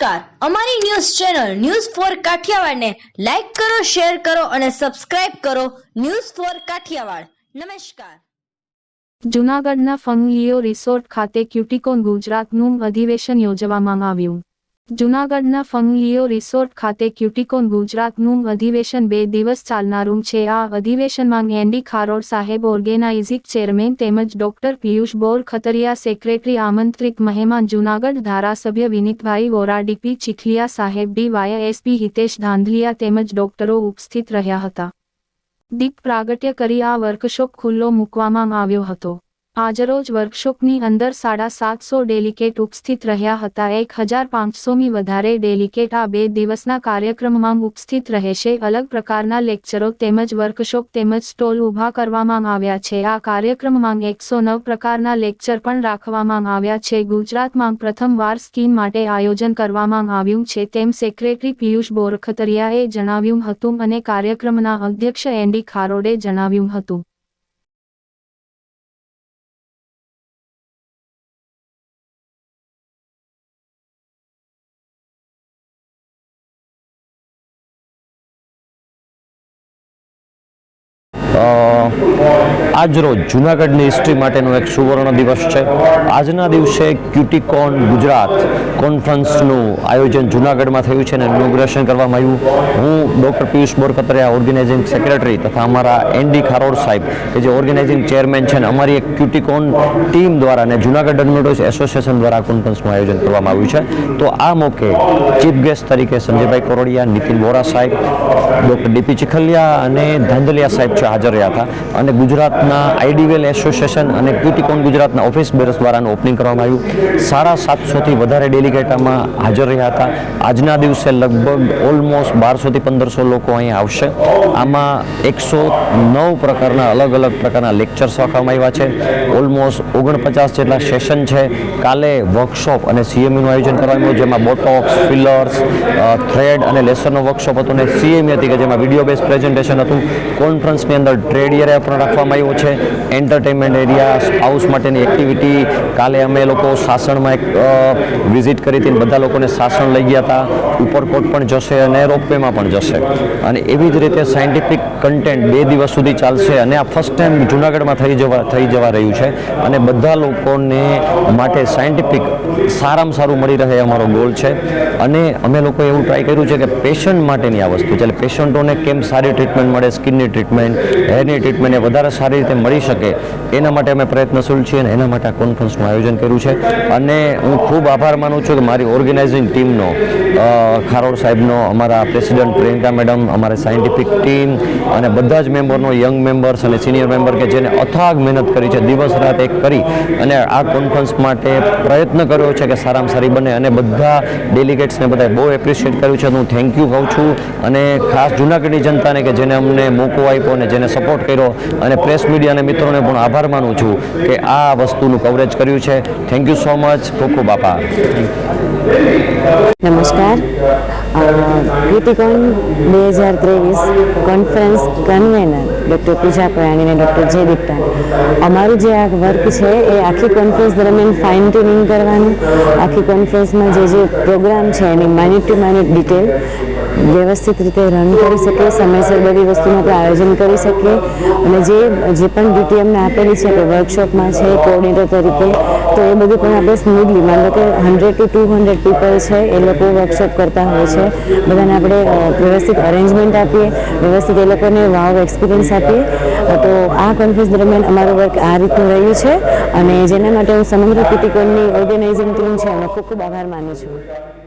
નમસ્કાર. અમારી news channel news for કાઠિયાવાડને લાઈક કરો, શેર કરો અને સબસ્ક્રાઇબ કરો ન્યૂઝ ફોર કાઠિયાવાડ. નમસ્કાર. જૂનાગઢના ફંગલીઓ રિસોર્ટ ખાતે ક્યુટીકોન ગુજરાતનું અધિવેશન યોજવામાં આવ્યું. જૂનાગઢના ફંગલીઓ રિસોર્ટ ખાતે ક્યુટિકોન ગુજરાતનું અધિવેશન બે દિવસ ચાલનારું છે. આ અધિવેશનમાં એન્ડી ખારોડ સાહેબ ઓર્ગેનાઇઝિંગ ચેરમેન તેમજ ડોક્ટર પિયુષ બોર, ખતરિયા સેક્રેટરી આમંત્રિત મહેમાન જૂનાગઢ ધારાસભ્ય વિનીતભાઈ વોરા, ડીપી ચીખલિયા સાહેબ D Y SP Hitesh Dhandhaliya તેમજ ડોક્ટરો ઉપસ્થિત રહ્યા હતા. દીપ પ્રાગટ્ય કરી આ વર્કશોપ ખુલ્લો મૂકવામાં આવ્યો હતો. આજરોજ વર્કશોપની અંદર સાડા સાતસો ડેલિકેટ ઉપસ્થિત રહ્યા હતા. એક હજાર પાંચસોમી વધારે ડેલિકેટ આ બે દિવસના કાર્યક્રમમાં ઉપસ્થિત રહેશે. અલગ પ્રકારના લેક્ચરો તેમજ વર્કશોપ તેમજ સ્ટોલ ઊભા કરવામાં આવ્યા છે. આ કાર્યક્રમમાં એકસો નવ પ્રકારના લેક્ચર પણ રાખવામાં આવ્યા છે. ગુજરાતમાં પ્રથમવાર સ્કીમ માટે આયોજન કરવામાં આવ્યું છે. તેમ સેક્રેટરી પિયુષ બોરખતરિયાએ જણાવ્યું હતું અને કાર્યક્રમના અધ્યક્ષ એન્ડી ખારોડે જણાવ્યું હતું. આજ રોજ જૂનાગઢની હિસ્ટ્રી માટેનો એક સુવર્ણ દિવસ છે. આજના દિવસે ક્યુટીકોન ગુજરાત કોન્ફરન્સનું આયોજન જૂનાગઢમાં થયું છે અને ઇનોગ્રેશન કરવામાં આવ્યું. હું doctor Piyush Borkhatariya organising secretary તથા અમારા એનડી ખારોડ સાહેબ, કે જે ઓર્ગેનાઇઝિંગ ચેરમેન છે અને અમારી એક ક્યુટિકોન ટીમ દ્વારા અને જૂનાગઢ એડમિટર્સ એસોસિએશન દ્વારા કોન્ફરન્સનું આયોજન કરવામાં આવ્યું છે. તો આ મોકે ચીફ ગેસ્ટ તરીકે સંજયભાઈ કોરોડિયા, નીતિન વોરા સાહેબ, ડૉક્ટર ડીપી ચિખલિયા અને ધાંધલિયા સાહેબ છે હાજર રહ્યા હતા અને ગુજરાતના આઈડીવેલ એસોસિએશન અને ક્યુટીકોન ગુજરાતના ઓફિસ બેરસ દ્વારાનું ઓપનિંગ કરવામાં આવ્યું. સાડા સાતસોથી વધારે ડેલિગેટ આમાં હાજર રહ્યા હતા. આજના દિવસે લગભગ ઓલમોસ્ટ બારસોથી પંદરસો લોકો અહીંયા આવશે. આમાં એકસો નવ પ્રકારના અલગ અલગ પ્રકારના લેક્ચર્સ રાખવામાં આવ્યા છે. ઓલમોસ્ટ ઓગણપચાસ જેટલા સેશન છે. કાલે વર્કશોપ અને સીએમઈનું આયોજન કરવામાં આવ્યું, જેમાં બોટોક્સ, ફિલર્સ થ્રેડ અને લેસરનો વર્કશોપ હતો અને સીએમઈ હતી કે જેમાં વીડિયો બેઝ પ્રેઝન્ટેશન હતું. કોન્ફરન્સની અંદર ટ્રેડ એરિયા પણ રાખવામાં આવ્યો છે. એન્ટરટેનમેન્ટ એરિયા હાઉસ માટેની એક્ટિવિટી કાલે અમે લોકો સાસણમાં એક વિઝિટ કરી હતી બધા લોકોને સાસણ લઈ ગયા હતા. ઉપરકોટ પણ જશે અને રોપવેમાં પણ જશે. અને એવી જ રીતે સાયન્ટિફિક કન્ટેન્ટ બે દિવસ સુધી ચાલશે અને આ ફર્સ્ટ ટાઈમ જૂનાગઢમાં થઈ જવા થઈ જવા રહ્યું છે. અને બધા લોકોને માટે સાયન્ટિફિક સારામાં સારું મળી રહે અમારો ગોલ છે. અને અમે લોકોએ એવું ટ્રાય કર્યું છે કે પેશન્ટ માટેની આ વસ્તુ છે. એટલે પેશન્ટોને કેમ સારી ટ્રીટમેન્ટ મળે સ્કિનની ટ્રીટમેન્ટ હેરની ટ્રીટમેન્ટ એ વધારે સારી રીતે મળી શકે. એના માટે અમે પ્રયત્નશીલ છીએ અને એના માટે આ કોન્ફરન્સનું આયોજન કર્યું છે. અને હું ખૂબ આભાર માનું છું કે મારી ઓર્ગેનાઇઝિંગ ટીમનો ખારોડ સાહેબનો, અમારા પ્રેસિડેન્ટ પ્રિયંકા મેડમ, અમારી સાયન્ટિફિક ટીમ અને બધા જ મેમ્બરનો યંગ મેમ્બર્સ અને સિનિયર મેમ્બર કે જેને અથાગ મહેનત કરી છે, દિવસ રાત એક કરી અને આ કોન્ફરન્સ માટે પ્રયત્ન કર્યો છે કે સારામાં સારી બને અને બધા ડેલિગેટ્સને બધાએ બહુ એપ્રિશિએટ કર્યું છે. હું થેન્ક યુ કહું છું અને ખાસ જૂનાગઢની જનતાને કે જેને અમને મોકો આપ્યો અને જેને સપોર્ટ કર્યો અને પ્રેસ મીડિયા અને મિત્રોને પણ આભાર માનું છું કે આ વસ્તુનું કવરેજ કર્યું છે. થેન્ક યુ સો મચ ખૂબ ખૂબ આભાર. નમસ્કાર. ક્રિટિકોન બે હજાર ત્રેવીસ conference convener doctor Pooja Payani અને ડૉક્ટર જયદીપ દીપ્તા અમારું જે આ વર્ક છે એ આખી કોન્ફરન્સ દરમિયાન ફાઇન ટ્યુનિંગ કરવાનું, આખી કોન્ફરન્સમાં જે જે પ્રોગ્રામ છે એની માઇન્યુટ ટુ માઇન્યુટ ડિટેલ વ્યવસ્થિત રીતે રન કરી શકીએ, સમયસર બધી વસ્તુનું આપણે આયોજન કરી શકીએ અને જે જે પણ ડ્યુટી અમને આપેલી છે, કે વર્કશોપમાં છે કોઓર્ડિનેટર તરીકે, તો એ બધું પણ આપણે સ્મૂથલી માન લો કે hundred to two hundred people છે, એ લોકો વર્કશોપ કરતા હોય છે. બધાને આપણે વ્યવસ્થિત અરેન્જમેન્ટ આપીએ, વ્યવસ્થિત એ લોકોને વાવ એક્સપિરિયન્સ આપીએ. તો આ કોન્ફરન્સ દરમિયાન અમારું વર્ક આ રીતનું રહ્યું છે અને જેના માટે હું સમગ્ર ક્રિટિકોનની ઓર્ગેનાઇઝિંગ ટીમ છે, એનો ખૂબ ખૂબ આભાર માનું છું.